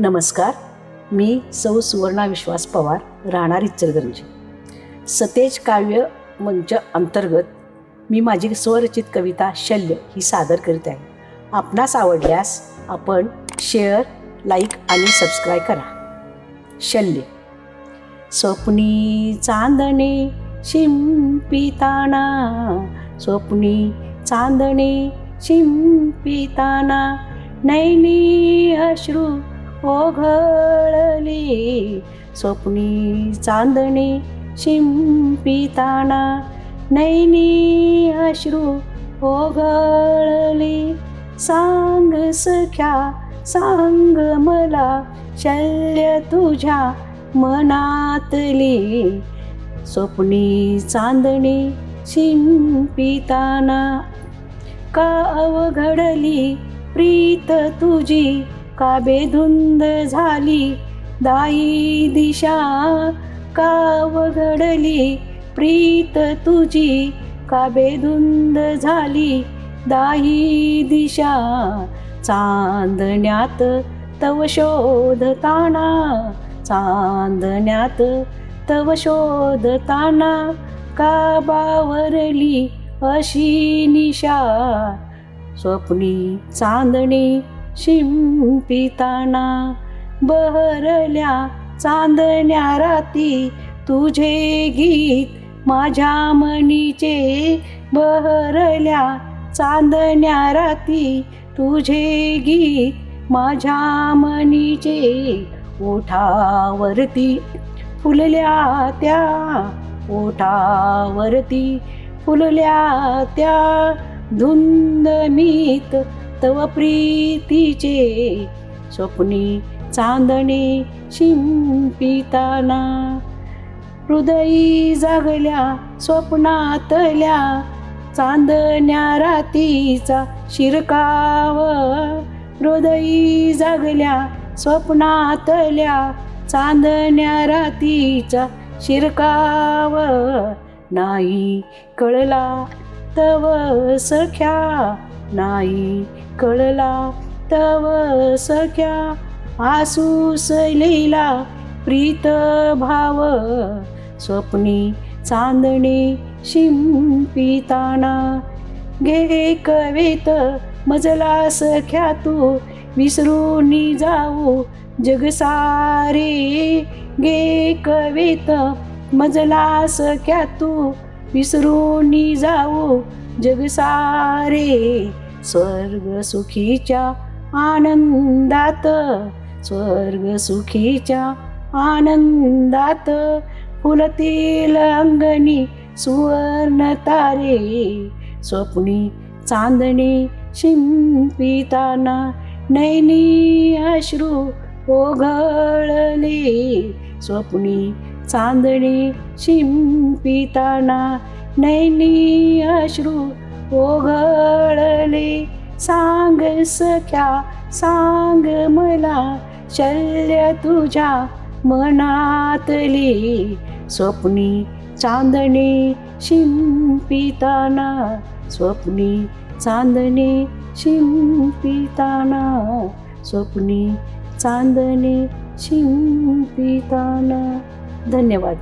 नमस्कार. मी सौ सुवर्णा विश्वास पवार राहणार इचलगंजी सतेज काव्य मंच अंतर्गत मी माझी स्वरचित कविता शल्य ही सादर करीत आहे. आपणास आवडल्यास आपण शेअर लाईक आणि सबस्क्राईब करा. शल्य. स्वप्नी चांदणे शिंपिताना स्वप्नी चांदणे शिंपिताना नैनी अश्रू ओघळली. स्वप्नी चांदणी शिंपिताना नैनी अश्रू ओघळली. सांग सख्या सांग मला शल्य तुझ्या मनातली. स्वप्नी चांदणी शिंपिताना का अवघडली प्रीत तुझी? का बेधुंद झाली? दाई दिशा का वगडली? प्रीत तुझी का बेधुंद झाली? दाही दिशा चांदण्यात तव शोधताना चांदण्यात तव शोधताना का बावरली अशी निशा? स्वप्नी चांदणी शिंपिताना बहरल्या चांदण्या राती तुझे गीत माझ्या मनीचे बहरल्या चांदण्या राती तुझे गीत माझ्या मनीचे ओठावरती फुलल्या त्या ओठावरती फुलल्या त्या धुंद मीत तव प्रीतीचे स्वप्नी चांदणे शिंपिताना. हृदयी जागल्या स्वप्नातल्या चांदण्या रातीचा शिरकाव. हृदयी जागल्या स्वप्नातल्या चांदण्या रातीचा शिरकाव. नाही कळला तव सख्या नाही कळला तव सख्या आसू सैलीला प्रीत भाव स्वप्नी चांदणे शिंपिताना घे कवेत मजला सख्या तू विसरून जाऊ जगसारे गे कवेत मजला सख्या तू विसरून जाऊ जगसारे स्वर्ग सुखीच्या आनंदात स्वर्ग सुखीच्या आनंदात फुलतील अंगणी सुवर्ण तारे स्वप्नी चांदणी शिंपिताना नैनी अश्रू ओघळले स्वप्नी चांदणी शिंपिताना नैनी अश्रू ओघळले. सांग सख्या सांग मला शल्य तुझ्या मनातली. स्वप्नी चांदणी शिंपिताना स्वप्नी चांदणी शिंपिताना स्वप्नी चांदणी शिंपिताना. धन्यवाद.